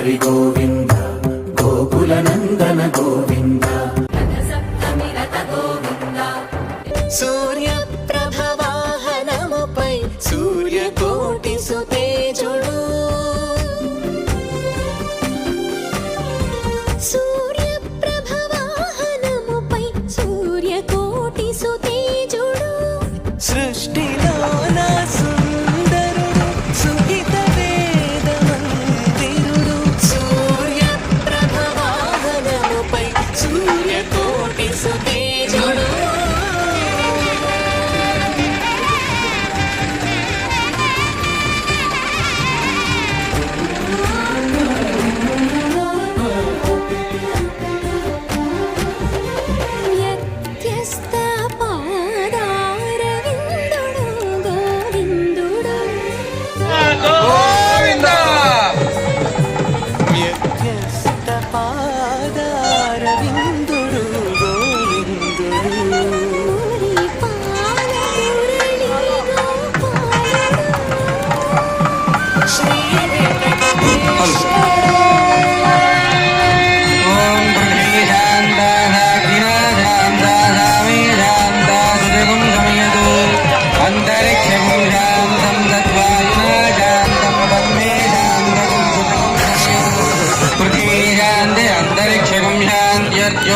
హరి గోవింద గోకుల నందన గోవింద. సూర్యప్రభవాహనముపై సూర్యకోటి సుతేజుడు. సూర్యకోటి సుతేజుడు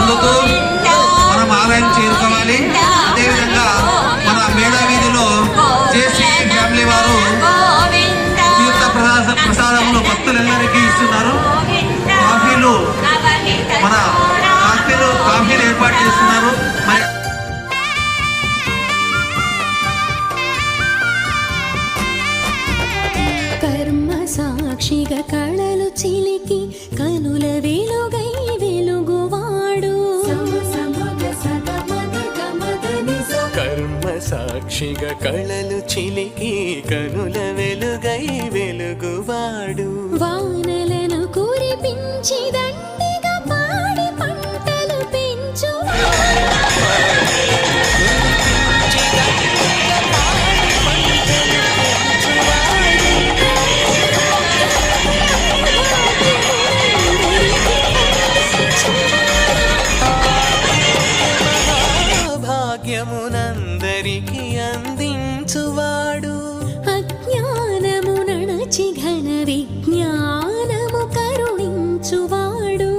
పొందుతూ మనం ఆదాయం చేరుకోవాలి. సాక్షిగా కళలు చిలికి కనుల వెలుగై వెలుగువాడు. వానలను కురిపించి దండిగా పాడి పంటలు పెంచు. భాగ్యమునందరికి అందించువాడు. అజ్ఞానము నడచి ఘన విజ్ఞానము కరుణించువాడు.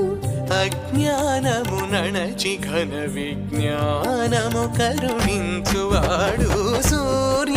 అజ్ఞానము నణచి ఘన విజ్ఞానము కరుణించువాడు. సూర్య